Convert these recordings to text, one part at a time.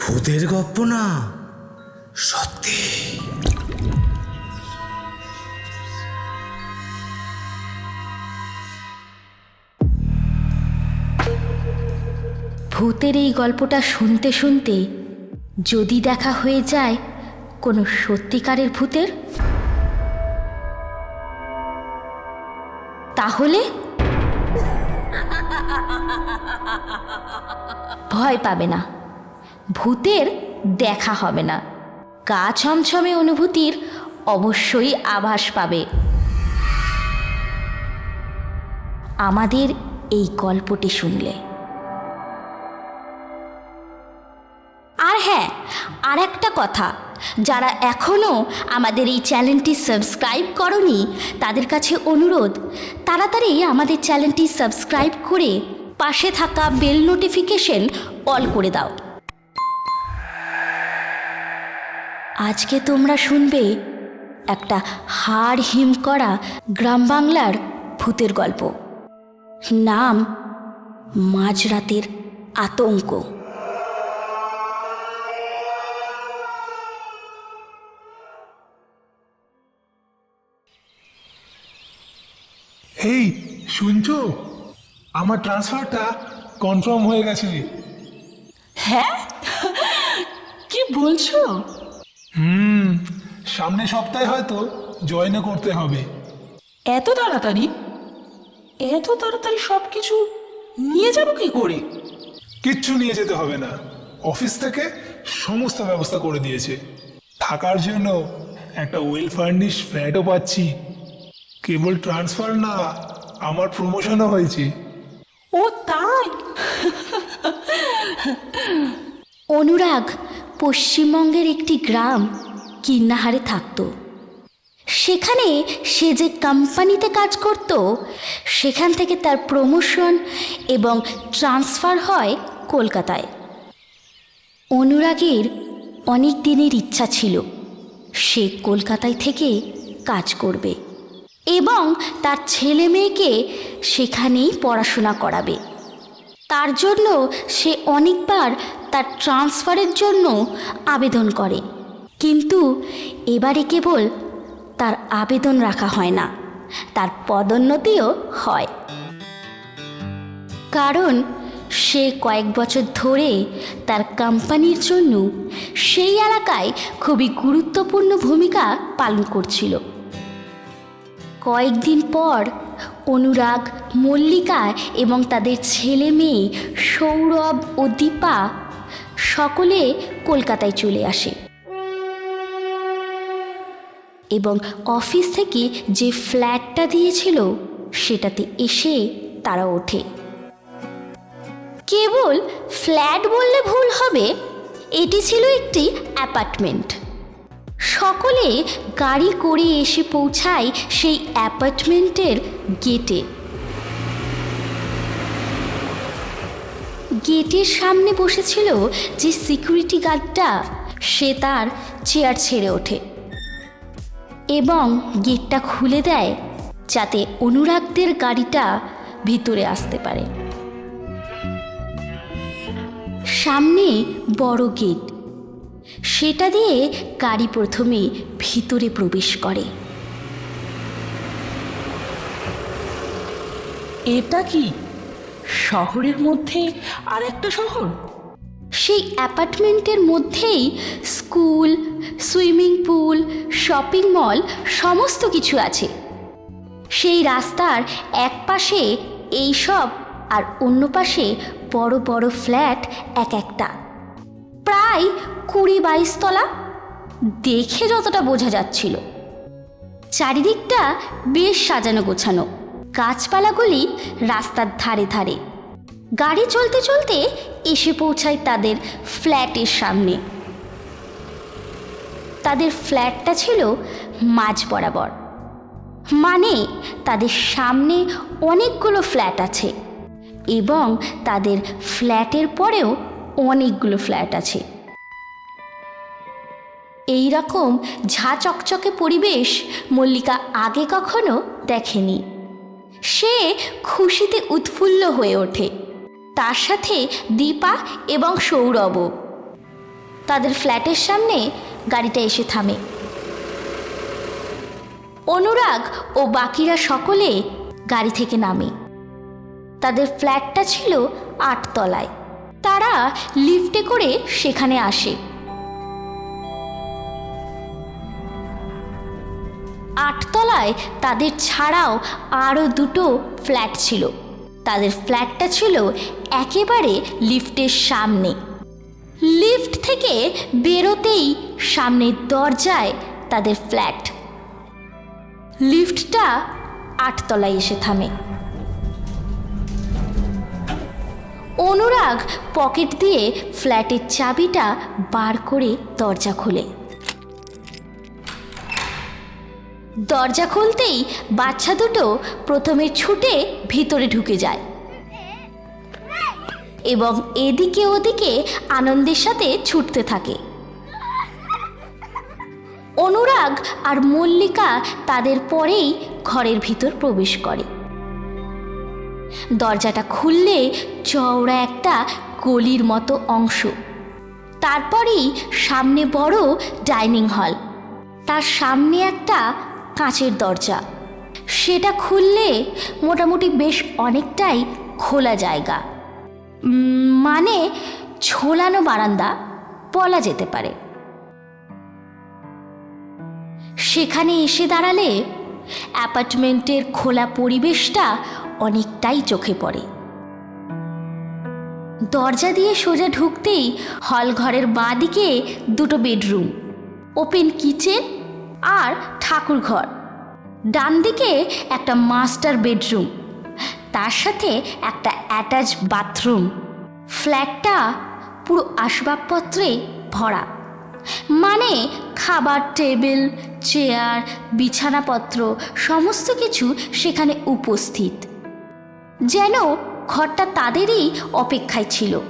ভূতের গপ্প না? সত্যি। ভূতের এই গল্পটা শুনতে শুনতে যদি দেখা হয়ে যায় কোনো সত্যিকারের ভূতের, তাহলে ভয় পাবে না। ভূতের দেখা হবে না। গা ছমছমে অনুভূতির অবশ্যই আভাস পাবে। আমাদের এই গল্পটি শুনলে। আর হ্যাঁ আর একটা কথা। যারা এখনও আমাদের এই চ্যানেলটি সাবস্ক্রাইব করনি, তাদের কাছে অনুরোধ, তাড়াতাড়ি আমাদের চ্যানেলটি সাবস্ক্রাইব করে পাশে থাকা বেল নোটিফিকেশন অল করে দাও। আজকে তোমরা শুনবে একটা হাড় হিম করা গ্রাম বাংলার ভূতের গল্প। নাম, মাঝরাতের আতঙ্ক। এই, শুনছো? আমার ট্রান্সফারটা কনফার্ম হয়ে গেছে। হ্যাঁ? কি বলছো? হুম সামনে সপ্তাহে হয়তো জয়েনও করতে হবে। এত তাড়াতাড়ি? এত তাড়াতাড়ি সব কিছু নিয়ে যাব কি করে? কিচ্ছু নিয়ে যেতে হবে না। অফিস থেকে সমস্ত ব্যবস্থা করে দিয়েছে। থাকার জন্য একটা ওয়েল ফার্নিশ ফ্ল্যাটও পাচ্ছি। কেবল ট্রান্সফার না আমার প্রমোশনও হয়েছে। ও, তাই? অনুরাগ পশ্চিমবঙ্গের একটি গ্রাম কিন্নাহারে থাকত। সেখানে সে যে কোম্পানিতে কাজ করত, সেখান থেকে তার প্রমোশন এবং ট্রান্সফার হয় কলকাতায়। অনুরাগের অনেক দিনের ইচ্ছা ছিল, সে কলকাতায় থেকে কাজ করবে। এবং তার ছেলে মেয়েকে সেখানেই পড়াশোনা করাবে। তার জন্য সে অনেকবার তার ট্রান্সফারের জন্য আবেদন করে। কিন্তু এবারে কেবল তার আবেদন রাখা হয় না, তার পদোন্নতিও হয়। কারণ সে কয়েক বছর ধরে তার কোম্পানির জন্য সেই এলাকায় খুবই গুরুত্বপূর্ণ ভূমিকা পালন করছিল। কয়েকদিন পর অনুরাগ, মল্লিকা এবং তাদের ছেলে মেয়ে সৌরভ ও দীপা সকলে কলকাতায় চলে আসে। এবং অফিস থেকে যে ফ্ল্যাটটা দিয়েছিল, সেটাতে এসে তারা ওঠে। কেবল ফ্ল্যাট বললে ভুল হবে, এটি ছিল একটি অ্যাপার্টমেন্ট। সকলে গাড়ি করে এসে পৌঁছায় সেই অ্যাপার্টমেন্টের গেটে। গেটের সামনে বসেছিল যে সিকিউরিটি গার্ডটা, সে তার চেয়ার ছেড়ে ওঠে এবং গেটটা খুলে দেয় যাতে অনুরাগদের গাড়িটা ভিতরে আসতে পারে। সামনে বড় গেট। সেটা দিয়ে গাড়ি প্রথমে ভিতরে প্রবেশ করে। এটা কি? শহরের মধ্যে আর একটা শহর? সেই অ্যাপার্টমেন্টের মধ্যেই school swimming pool shopping mall সমস্ত কিছু আছে। সেই রাস্তার এক পাশে এই সব আর অন্য পাশে বড় বড় ফ্ল্যাট এক একটা। প্রায় কুড়ি বাইশ তলা। দেখে যতটা বোঝা যাচ্ছিল। চারিদিকটা বেশ সাজানো গোছানো। গাছপালাগুলি রাস্তার ধারে ধারে। গাড়ি চলতে চলতে এসে পৌঁছায় তাদের ফ্ল্যাটের সামনে। তাদের ফ্ল্যাটটা ছিল মাঝ বরাবর। মানে তাদের সামনে অনেকগুলো ফ্ল্যাট আছে। এবং তাদের ফ্ল্যাটের পরেও অনেকগুলো ফ্ল্যাট আছে। এই রকম ঝা চকচকে পরিবেশ মল্লিকা আগে কখনো দেখেনি। সে খুশিতে উৎফুল্ল হয়ে ওঠে। তার সাথে দীপা এবং সৌরভও। তাদের ফ্ল্যাটের সামনে গাড়িটা এসে থামে। অনুরাগ ও বাকিরা সকলে গাড়ি থেকে নামে। তাদের ফ্ল্যাটটা ছিল আটতলায়। তারা লিফটে করে সেখানে আসে। আটতলায় তাদের ছাড়াও আরও দুটো ফ্ল্যাট ছিল। তাদের ফ্ল্যাটটা ছিল একেবারে লিফটের সামনে। লিফট থেকে বেরোতেই সামনের দরজায় তাদের ফ্ল্যাট। লিফটটা আটতলায় এসে থামে। অনুরাগ পকেট দিয়ে ফ্ল্যাটের চাবিটা বার করে দরজা খোলে। দরজা খুলতেই বাচ্চা দুটো প্রথমে ছুটে ভিতরে ঢুকে যায় এবং এদিকে ওদিকে আনন্দের সাথে ছুটতে থাকে। অনুরাগ আর মল্লিকা তাদের পরেই ঘরের ভিতর প্রবেশ করে। দরজাটা খুললে চওড়া একটা গলির মতো অংশ। তারপরেই সামনে বড় ডাইনিং হল। তার সামনে একটা কাঁচের দরজা। সেটা খুললে মোটামুটি বেশ অনেকটাই খোলা জায়গা। মানে ঝোলানো বারান্দা বলা যেতে পারে। সেখানে এসে দাঁড়ালে অ্যাপার্টমেন্টের খোলা পরিবেশটা অনেকটাই চোখে পড়ে। দরজা দিয়ে সোজা ঢুকতেই হল ঘরের বাঁ দিকে দুটো বেডরুম, ওপেন কিচেন আর ঠাকুর ঘর। ডান দিকে একটা মাস্টার বেডরুম, তার সাথে একটা অ্যাটাচ বাথরুম। ফ্ল্যাটটা পুরো আসবাবপত্রে ভরা মানে খাবার টেবিল, চেয়ার, বিছানাপত্র, সমস্ত কিছু সেখানে উপস্থিত। যেন ঘরটা তাদেরই অপেক্ষায় ছিল।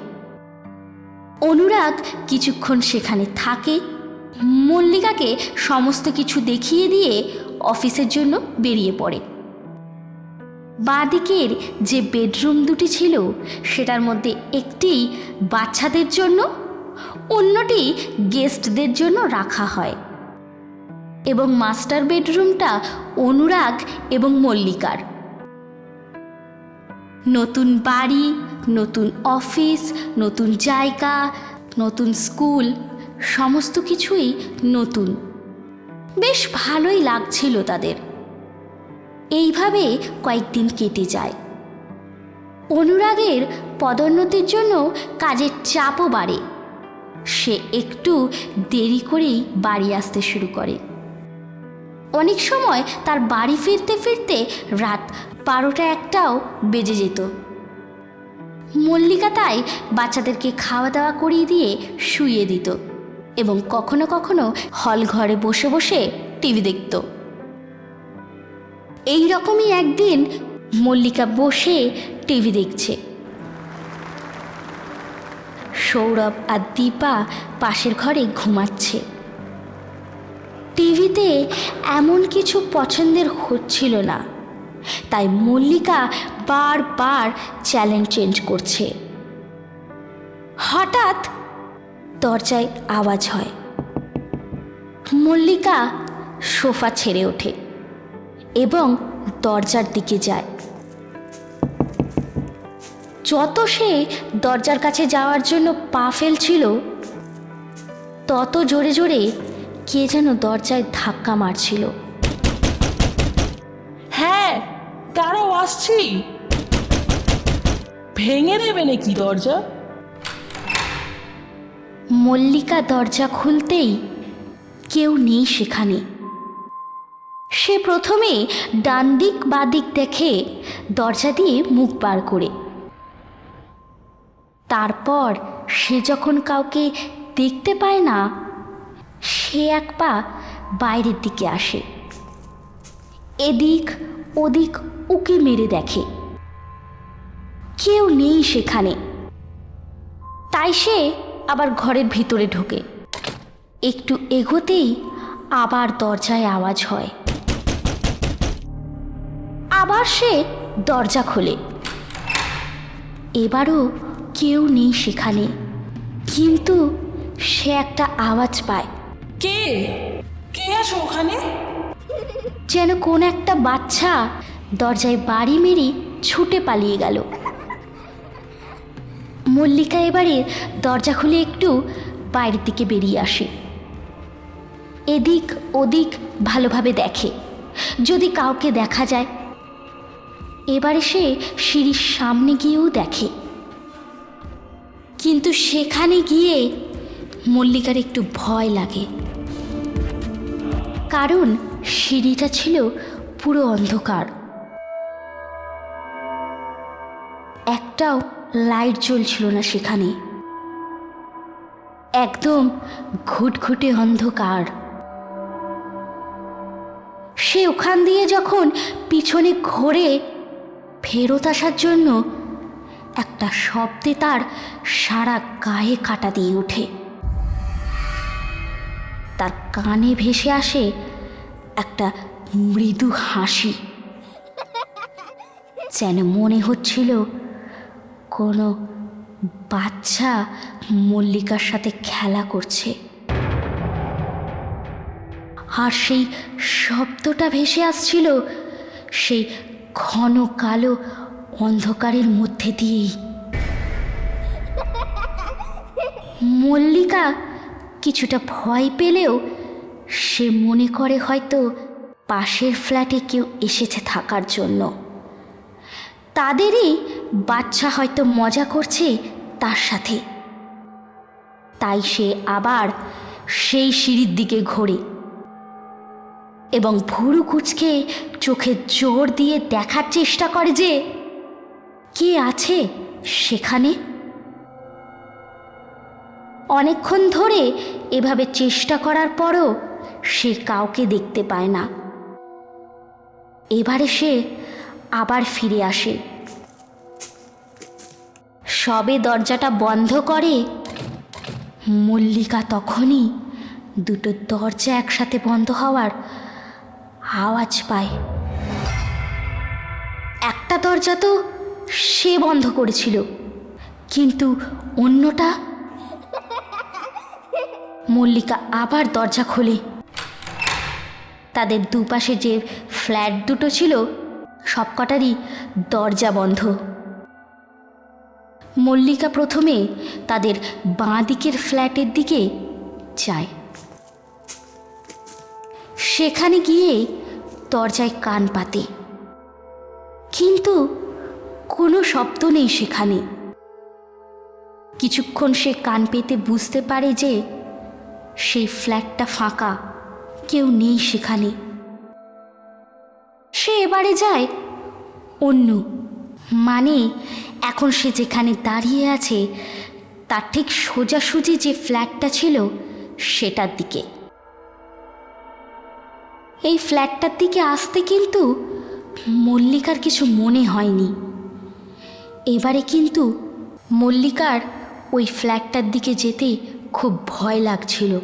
অনুরাগ কিছুক্ষণ সেখানে থাকে, মল্লিকাকে সমস্ত কিছু দেখিয়ে দিয়ে অফিসের জন্য বেরিয়ে পড়ে। বাঁদিকের যে বেডরুম দুটি ছিল, সেটার মধ্যে একটি বাচ্চাদের জন্য, অন্যটি গেস্টদের জন্য রাখা হয়। এবং মাস্টার বেডরুমটা অনুরাগ এবং মল্লিকার। নতুন বাড়ি, নতুন অফিস, নতুন জায়গা, নতুন স্কুল, সমস্ত কিছুই নতুন। বেশ ভালোই লাগছিল তাদের। এইভাবে কয়েকদিন কেটে যায়। অনুরাগের পদোন্নতির জন্য কাজের চাপও বাড়ে। সে একটু দেরি করেই বাড়ি আসতে শুরু করে। অনেক সময় তার বাড়ি ফিরতে ফিরতে রাত বারোটা একটাও বেজে যেত। মল্লিকা তাই বাচ্চাদেরকে খাওয়া দাওয়া করিয়ে দিয়ে শুইয়ে দিত এবং কখনো কখনো হল ঘরে বসে বসে টিভি দেখত। এই রকমই একদিন মল্লিকা বসে টিভি দেখছে। সৌরভ আর দীপা পাশের ঘরে ঘুমাচ্ছে। টিভিতে এমন কিছু পছন্দের হচ্ছিল না। তাই মল্লিকা বারবার চ্যানেল চেঞ্জ করছে। হঠাৎ দরজায় আওয়াজ হয়। মল্লিকা সোফা ছেড়ে ওঠে এবং দরজার দিকে যায়। যত সে দরজার কাছে যাওয়ার জন্য পা ফেলছিল, তত জোরে জোরে কে যেন দরজায় ধাক্কা মারছিল। হ্যাঁ তারাও আসছি। ভেঙে দেবে নাকি দরজা? মল্লিকা দরজা খুলতেই কেউ নেই সেখানে। সে প্রথমে ডান দিক বাদিক দেখে দরজা দিয়ে মুখ বার করে। তারপর সে যখন কাউকে দেখতে পায় না সে এক পা বাইরের দিকে আসে। এদিক ওদিক উকি মেরে দেখে। কেউ নেই সেখানে। তাই সে আবার ঘরের ভিতরে ঢোকে। একটু এগোতেই আবার দরজায় আওয়াজ হয়। আবার সে দরজা খোলে। এবারও কেউ নেই সেখানে। কিন্তু সে একটা আওয়াজ পায়। কে? কে আছো ওখানে? যেন কোন একটা বাচ্চা দরজায় বাড়ি মেরে ছুটে পালিয়ে গেল। মল্লিকা এবারে দরজা খুলে একটু বাইরের দিকে বেরিয়ে আসে। এদিক ওদিক ভালোভাবে দেখে। যদি কাউকে দেখা যায়। এবারে সে সিঁড়ির সামনে গিয়েও দেখে। কিন্তু সেখানে গিয়ে মল্লিকার একটু ভয় লাগে। কারণ সিঁড়িটা ছিল পুরো অন্ধকার। একটাও লাইট জ্বলছিল না সেখানে। একদম ঘুটঘুটে অন্ধকার। সে ওখান দিয়ে যখন পিছনে ঘোরে, ফেরত আসার জন্য একটা শব্দে তার সারা গায়ে কাটা দিয়ে ওঠে। তার কানে ভেসে আসে একটা মৃদু হাসি। যেন মনে হচ্ছিল কোনো বাচ্চা মল্লিকার সাথে খেলা করছে। আর সেই শব্দটা ভেসে আসছিল সেই ঘন কালো অন্ধকারের মধ্যে দিয়েই। মল্লিকা কিছুটা ভয় পেলেও সে মনে করে হয়তো পাশের ফ্ল্যাটে কেউ এসেছে থাকার জন্য। তাদেরই বাচ্চা হয়তো মজা করছে তার সাথে। তাই সে আবার সেই সিঁড়ির দিকে ঘোরে এবং ভুরু কুচকে চোখে জোর দিয়ে দেখার চেষ্টা করে যে, কে আছে সেখানে? অনেকক্ষণ ধরে এভাবে চেষ্টা করার পরও সে কাউকে দেখতে পায় না। এবারে সে আবার ফিরে আসে। সবে দরজাটা বন্ধ করে মল্লিকা তখনই দুটো দরজা একসাথে বন্ধ হওয়ার আওয়াজ পায়। একটা দরজা তো সে বন্ধ করেছিল, কিন্তু অন্যটা মল্লিকা আবার দরজা খোলে। তাদের দুপাশে যে ফ্ল্যাট দুটো ছিল, সবকটারই দরজা বন্ধ। মল্লিকা প্রথমে তাদের বাঁ দিকের ফ্ল্যাটের দিকে যায়। সেখানে গিয়ে দরজায় কান পাতে। কিন্তু কোনো শব্দ নেই সেখানে। কিছুক্ষণ সে কান পেতে বুঝতে পারে যে সেই ফ্ল্যাটটা ফাঁকা। কেউ নেই সেখানে। সে এবারে যায় অন্য। মানে এখন সে যেখানে দাঁড়িয়ে আছে, তার ঠিক সোজাসুজি যে ফ্ল্যাটটা ছিল, সেটার দিকে। এই ফ্ল্যাটটার দিকে আসতে কিন্তু মল্লিকার কিছু মনে হয়নি। এবারে কিন্তু মল্লিকার ওই ফ্ল্যাটটার দিকে যেতে খুব ভয় লাগছিল।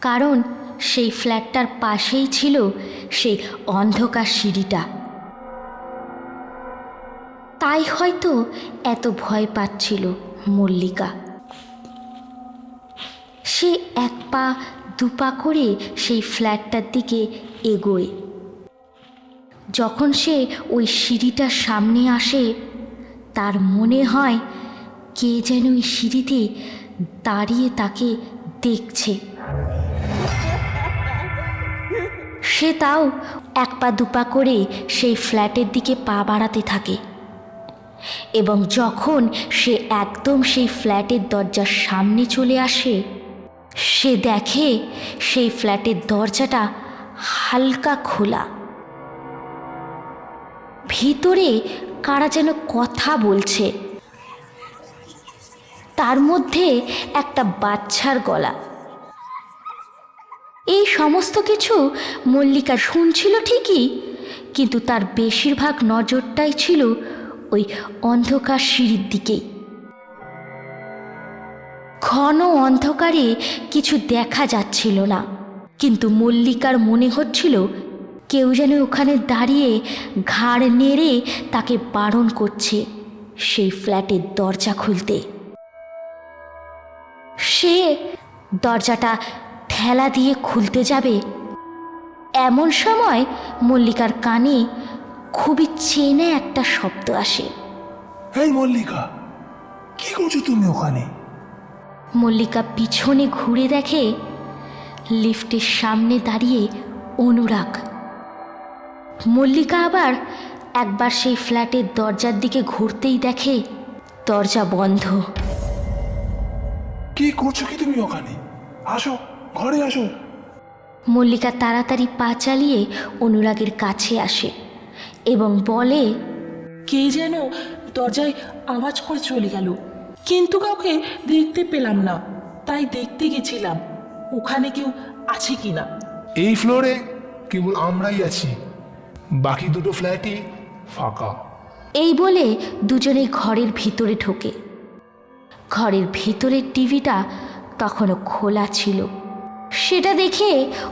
কারণ সেই ফ্ল্যাটটার পাশেই ছিল সেই অন্ধকার সিঁড়িটা। তাই হয়তো এত ভয় পাচ্ছিল মল্লিকা। সে এক পা দুপা করে সেই ফ্ল্যাটটার দিকে এগোয়। যখন সে ওই সিঁড়িটার সামনে আসে, তার মনে হয় কে যেন ওই সিঁড়িতে দাঁড়িয়ে তাকে দেখছে। সে তাও এক পা দুপা করে সেই ফ্ল্যাটের দিকে পা বাড়াতে থাকে। এবং যখন সে একদম সেই ফ্ল্যাটের দরজার সামনে চলে আসে, সে দেখে সেই ফ্ল্যাটের দরজাটা হালকা খোলা। ভিতরে কারা যেন কথা বলছে। তার মধ্যে একটা বাচ্চার গলা। এই সমস্ত কিছু মল্লিকা শুনছিল ঠিকই, কিন্তু তার বেশিরভাগ নজরটাই ছিল ওই অন্ধকার সিঁড়ির দিকেই। ঘন অন্ধকারে কিছু দেখা যাচ্ছিল না, কিন্তু মল্লিকার মনে হচ্ছিল কেউ যেন ওখানে দাঁড়িয়ে ঘাড় নেড়ে তাকে বারণ করছে সেই ফ্ল্যাটের দরজা খুলতে। সে দরজাটা ঠেলা দিয়ে খুলতে যাবে। এমন সময় মল্লিকার কানে খুবই চেনা একটা শব্দ আসে। এই মল্লিকা কি করছ তুমি ওখানে? মল্লিকা পিছনে ঘুরে দেখে লিফটের সামনে দাঁড়িয়ে অনুরাগ। মল্লিকা আবার একবার সেই ফ্ল্যাটের দরজার দিকে ঘুরতেই দেখে দরজা বন্ধ। কি করছ কি তুমি ওখানে? আসো ঘরে আসো। মল্লিকা তাড়াতাড়ি পা চালিয়ে অনুরাগের কাছে আসে এবং বলে কে যেন দরজায় আওয়াজ করে চলে গেল। কিন্তু কাউকে দেখতে পেলাম না তাই দেখতে গেছিলাম। ওখানে কেউ আছে কিনা? এই ফ্লোরে কেবল আমরাই আছি। বাকি দুটো ফ্ল্যাটই ফাঁকা। এই বলে দুজনেই ঘরের ভিতরে ঢোকে। ঘরের ভিতরের টিভিটা তখনও খোলা ছিল। সেটা দেখে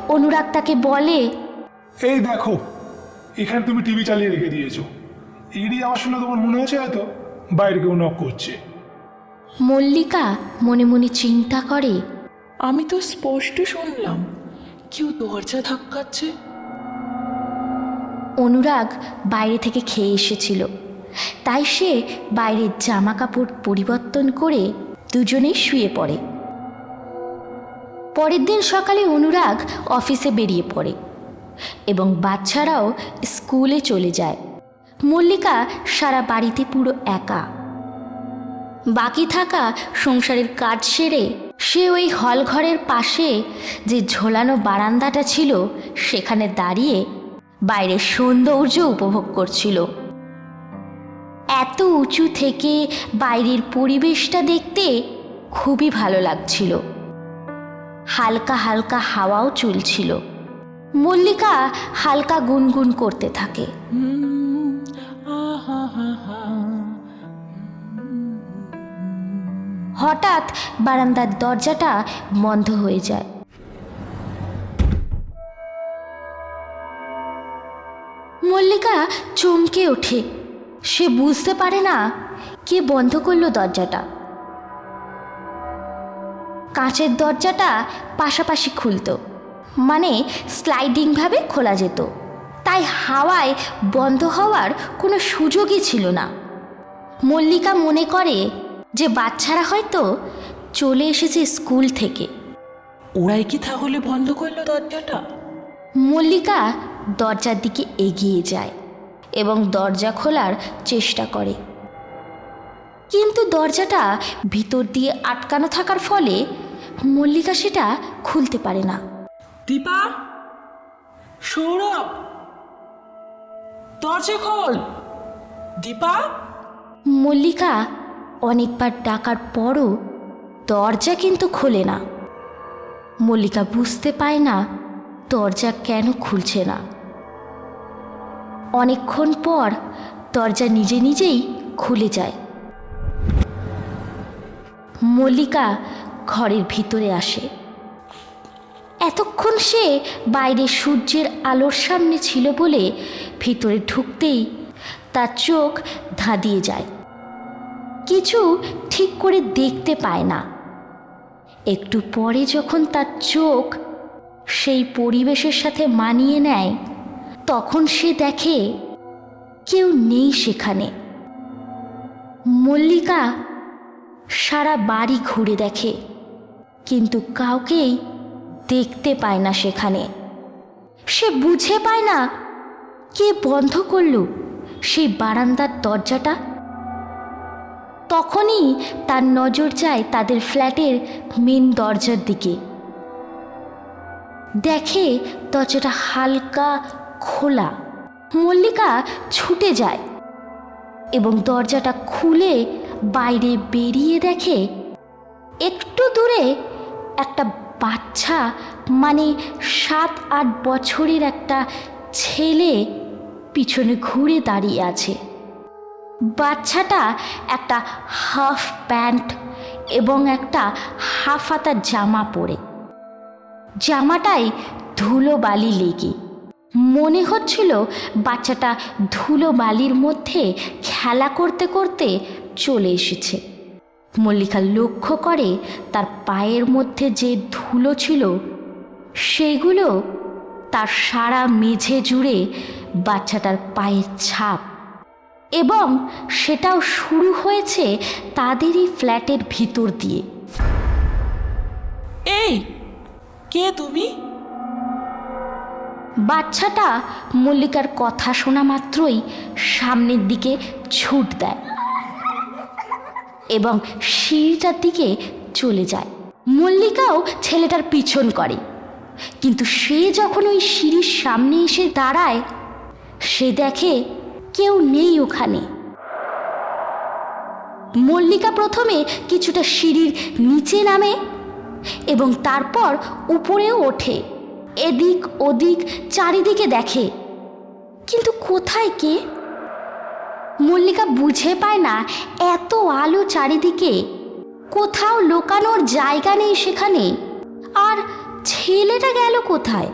অনুরাগ তাকে বলে এই দেখো এখানে তুমি টিভি চালিয়ে রেখে দিয়েছ। এরই আমার শুনে তোমার মনে হচ্ছে হয়তো? বাইরে কেউ নক করছে। মল্লিকা মনে মনে চিন্তা করে আমি তো স্পষ্ট শুনলাম কেউ দরজা ধাক্কাচ্ছে? অনুরাগ বাইরে থেকে খেয়ে এসেছিল। তাই সে বাইরের জামা কাপড় পরিবর্তন করে দুজনেই শুয়ে পড়ে। পরের দিন সকালে অনুরাগ অফিসে বেরিয়ে পড়ে এবং বাচ্চারাও স্কুলে চলে যায়। মল্লিকা সারা বাড়িতে পুরো একা। বাকি থাকা সংসারের কাজ সেরে সে ওই হল ঘরের পাশে যে ঝোলানো বারান্দাটা ছিল, সেখানে দাঁড়িয়ে বাইরের সৌন্দর্য উপভোগ করছিল। এত উঁচু থেকে বাইরের পরিবেশটা দেখতে খুবই ভালো লাগছিল। হালকা হালকা হাওয়াও চলছিল। মল্লিকা হালকা গুনগুন করতে থাকে। হঠাৎ বারান্দার দরজাটা বন্ধ হয়ে যায়। মল্লিকা চমকে ওঠে। সে বুঝতে পারে না কে বন্ধ করল দরজাটা। কাঁচের দরজাটা পাশাপাশি খুলতো মানে স্লাইডিংভাবে খোলা যেত। তাই হাওয়ায় বন্ধ হওয়ার কোনো সুযোগই ছিল না। মল্লিকা মনে করে যে বাচ্চারা হয়তো চলে এসেছে স্কুল থেকে। ওরাই কি তাহলে বন্ধ করল দরজাটা? মল্লিকা দরজার দিকে এগিয়ে যায়। এবং দরজা খোলার চেষ্টা করে। কিন্তু দরজাটা ভিতর দিয়ে আটকানো থাকার ফলে মল্লিকা সেটা খুলতে পারে না। দীপা? সৌরভ? দরজা খোল। দীপা? মল্লিকা অনেকবার ডাকার পরও দরজা কিন্তু খোলে না। মল্লিকা বুঝতে পায় না দরজা কেন খুলছে না। অনেকক্ষণ পর দরজা নিজে নিজেই খুলে যায়। মল্লিকা ঘরের ভিতরে আসে। এতক্ষণ সে বাইরে সূর্যের আলোর সামনে ছিল বলে ভিতরে ঢুকতেই তার চোখ ধাঁধিয়ে যায়। কিছু ঠিক করে দেখতে পায় না। একটু পরে যখন তার চোখ সেই পরিবেশের সাথে মানিয়ে নেয় তখন সে দেখে কেউ নেই সেখানে। মল্লিকা সারা বাড়ি ঘুরে দেখে, কিন্তু কাউকেই দেখতে পায় না সেখানে। সে বুঝে পায় না কে বন্ধ করল সেই বারান্দার দরজাটা। তখনই তার নজর যায় তাদের ফ্ল্যাটের মেন দরজার দিকে। দেখে দরজাটা হালকা খোলা। মল্লিকা ছুটে যায় এবং দরজাটা খুলে বাইরে বেরিয়ে দেখে একটু দূরে একটা বাচ্চা মানে সাত আট বছরের একটা ছেলে পিছনে ঘুরে দাঁড়িয়ে আছে। বাচ্চাটা একটা হাফ প্যান্ট এবং একটা হাফ হাতা জামা পরে। জামাটায় ধুলো বালি লেগে। মনে হচ্ছিল বাচ্চাটা ধুলো বালির মধ্যে খেলা করতে করতে চলে এসেছে। মল্লিকা লক্ষ্য করে তার পায়ের মধ্যে যে ধুলো ছিল, সেগুলো তার সারা মেঝে জুড়ে বাচ্চাটার পায়ের ছাপ এবং সেটাও শুরু হয়েছে তাদেরই ফ্ল্যাটের ভিতর দিয়ে। এই, কে তুমি? বাচ্চাটা মল্লিকার কথা শোনা মাত্রই সামনের দিকে ছুট দেয় এবং সিঁড়িটার দিকে চলে যায়। মল্লিকাও ছেলেটার পিছন করে। কিন্তু সে যখন ওই সিঁড়ির সামনে এসে দাঁড়ায়, সে দেখে কেউ নেই ওখানে। মল্লিকা প্রথমে কিছুটা সিঁড়ির নিচে নামে এবং তারপর উপরেও ওঠে। এদিক ওদিক চারিদিকে দেখে। কিন্তু কোথায় কে? মল্লিকা বুঝে পায় না এত আলো চারিদিকে। কোথাও লোকানোর জায়গা নেই সেখানে। আর ছেলেটা গেল কোথায়?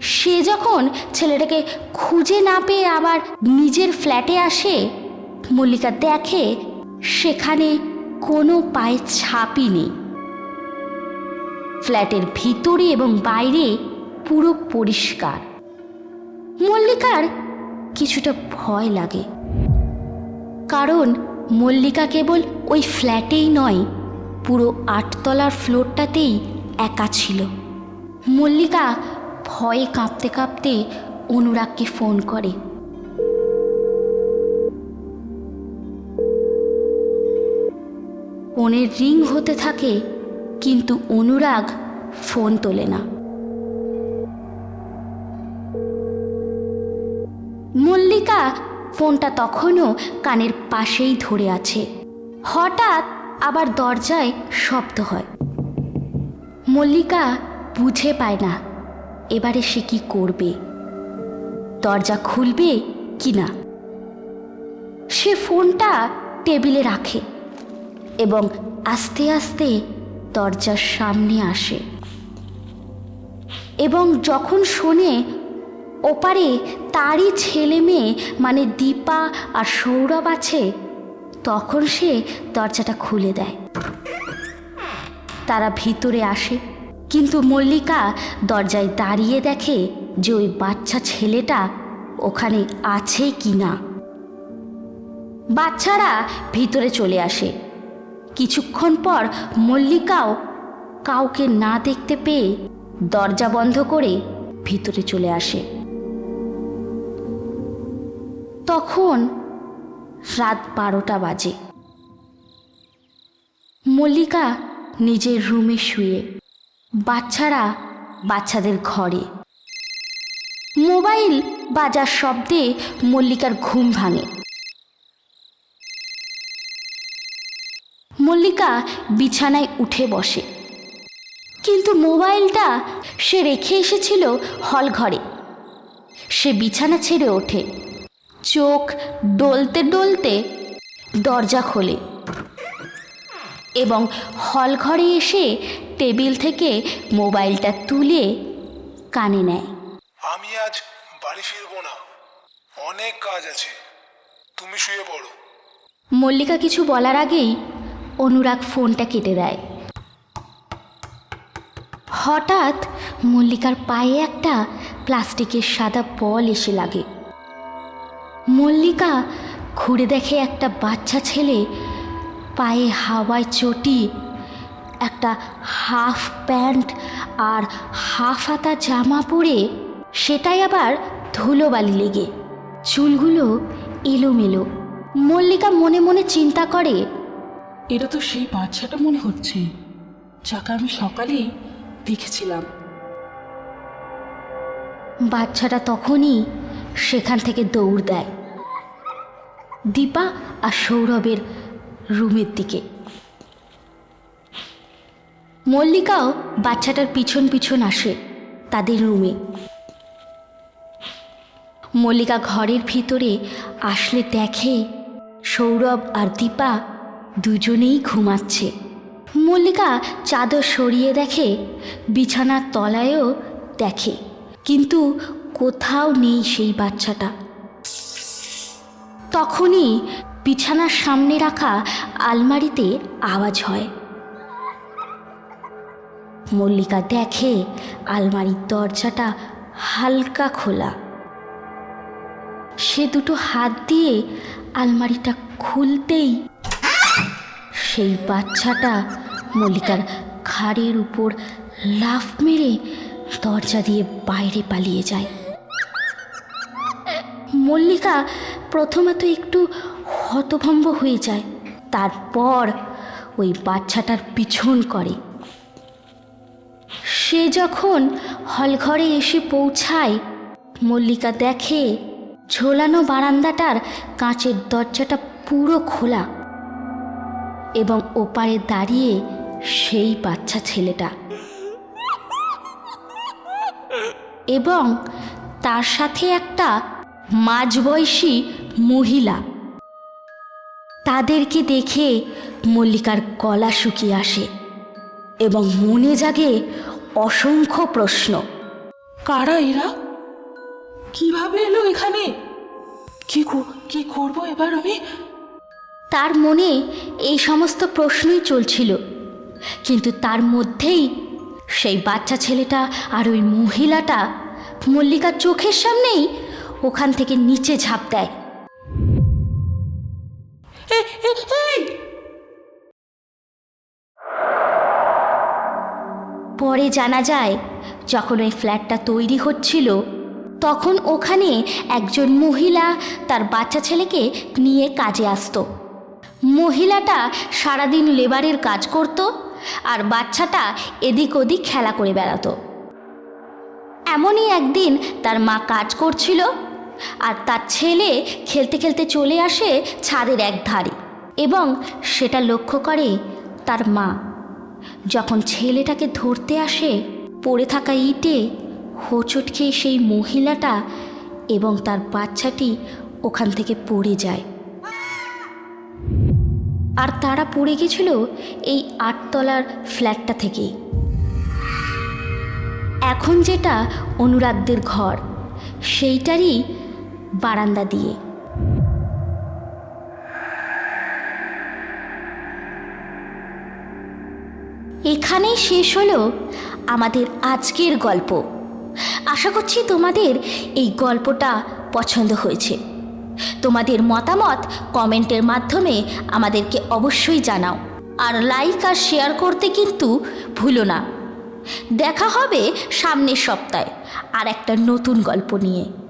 সে যখন ছেলেটাকে খুঁজে না পেয়ে আবার নিজের ফ্ল্যাটে আসে, মল্লিকা দেখে সেখানে কোনো পায়ের ছাপই নেই। ফ্ল্যাটের ভিতরে এবং বাইরে পুরো পরিষ্কার। মল্লিকার কিছুটা ভয় লাগে। কারণ মল্লিকা কেবল ওই ফ্ল্যাটেই নয়, পুরো আটতলার ফ্লোরটাতেই একা ছিল। মল্লিকা ভয়ে কাঁপতে কাঁপতে অনুরাগকে ফোন করে। ফোনের রিং হতে থাকে কিন্তু অনুরাগ ফোন তোলে না। মল্লিকা ফোনটা তখনও কানের পাশেই ধরে আছে। হঠাৎ আবার দরজায় শব্দ হয়। মল্লিকা বুঝে পায় না, এবারে সে কি করবে? দরজা খুলবে কি না? সে ফোনটা টেবিলে রাখে এবং আস্তে আস্তে দরজার সামনে আসে এবং যখন শোনে, ওপারে তারই ছেলে মেয়ে মানে দীপা আর সৌরভ আছে, তখন সে দরজাটা খুলে দেয়। তারা ভিতরে আসে, কিন্তু মল্লিকা দরজায় দাঁড়িয়ে দেখে যে ওই বাচ্চা ছেলেটা ওখানে আছে কি না বাচ্চারা ভিতরে চলে আসে। কিছুক্ষণ পর মল্লিকাও কাউকে না দেখতে পেয়ে দরজা বন্ধ করে ভিতরে চলে আসে। তখন রাত বারোটা বাজে। মল্লিকা নিজের রুমে শুয়ে বাচ্চারা বাচ্চাদের ঘরে। মোবাইল বাজার শব্দে মল্লিকার ঘুম ভাঙে। মল্লিকা বিছানায় উঠে বসে। কিন্তু মোবাইলটা সে রেখে এসেছিল হল ঘরে। সে বিছানা ছেড়ে ওঠে। চোখ ডলতে ডলতে দরজা খোলে এবং হল ঘরে এসে টেবিল থেকে মোবাইলটা তুলে কানে নেয়। আমি আজ বাড়ি ফিরবো না। অনেক কাজ আছে। তুমি শুয়ে পড়ো। মল্লিকা কিছু বলার আগেই অনুরাগ ফোনটা কেটে দেয়। হঠাৎ মল্লিকার পায়ে একটা প্লাস্টিকের সাদা বল এসে লাগে। মল্লিকা ঘুরে দেখে একটা বাচ্চা ছেলে পায়ে হাওয়ায় চটি, একটা হাফ প্যান্ট আর হাফ হাতা জামা পরে সেটাই আবার ধুলোবালি লেগে। চুলগুলো এলোমেলো। মল্লিকা মনে মনে চিন্তা করে এটা তো সেই বাচ্চাটা মনে হচ্ছে, যাকে আমি সকালেই দেখেছিলাম। বাচ্চাটা তখনই সেখান থেকে দৌড় দেয়। দীপা আর সৌরভের রুমের দিকে। মল্লিকাও বাচ্চাটার পিছন পিছন আসে তাদের রুমে। মল্লিকা ঘরের ভিতরে আসলে দেখে সৌরভ আর দীপা দুজনেই ঘুমাচ্ছে। মল্লিকা চাদর সরিয়ে দেখে, বিছানার তলায়ও দেখে। কিন্তু কোথাও নেই সেই বাচ্চাটা। তখনই বিছানার সামনে রাখা আলমারিতে আওয়াজ হয়। মল্লিকা দেখে আলমারির দরজাটা হালকা খোলা। সে দুটো হাত দিয়ে আলমারিটা খুলতেই সেই বাচ্চাটা মল্লিকার ঘাড়ের উপর লাফ মেরে দরজা দিয়ে বাইরে পালিয়ে যায়। মল্লিকা প্রথমে তো একটু হতভম্ব হয়ে যায়, তারপর ওই বাচ্চাটার পিছন করে। সে যখন হলঘরে এসে পৌঁছায়, মল্লিকা দেখে ঝোলানো বারান্দাটার কাঁচের দরজাটা পুরো খোলা। এবং ওপারে দাঁড়িয়ে সেই বাচ্চা ছেলেটা। এবং তার সাথে একটা মাঝবয়সী মহিলা। তাদেরকে দেখে মল্লিকার গলা শুকিয়ে আসে এবং মনে জাগে অসংখ্য প্রশ্ন। কারা এরা? কীভাবে এলো এখানে? কি কো- করব এবার আমি? তার মনে এই সমস্ত প্রশ্নই চলছিল। কিন্তু তার মধ্যেই সেই বাচ্চা ছেলেটা আর ওই মহিলাটা মল্লিকার চোখের সামনেই ওখান থেকে নিচে ঝাঁপ দেয়! পরে জানা যায় যখন ওই ফ্ল্যাটটা তৈরি হচ্ছিল তখন ওখানে একজন মহিলা তার বাচ্চা ছেলেকে নিয়ে কাজে আসতো। মহিলাটা সারাদিন লেবারের কাজ করত আর বাচ্চাটা এদিক ওদিক খেলা করে বেড়াতো। এমনই একদিন তার মা কাজ করছিল আর তার ছেলে খেলতে খেলতে চলে আসে ছাদের এক ধারে এবং সেটা লক্ষ্য করে তার মা। যখন ছেলেটাকে ধরতে আসে, পড়ে থাকা ইটে হোঁচট খেয়ে সেই মহিলাটা এবং তার বাচ্চাটি ওখান থেকে পড়ে যায়। আর তারা পড়ে গেছিল এই আটতলার ফ্ল্যাটটা থেকেই এখন যেটা অনুরাগদের ঘর, সেইটারই বারান্দা দিয়ে। এখানেই শেষ হলো আমাদের আজকের গল্প। আশা করছি তোমাদের এই গল্পটা পছন্দ হয়েছে। তোমাদের মতামত কমেন্টের মাধ্যমে আমাদেরকে অবশ্যই জানাও। আর লাইক আর শেয়ার করতে কিন্তু ভুলো না। দেখা হবে সামনের সপ্তাহে আর একটা নতুন গল্প নিয়ে।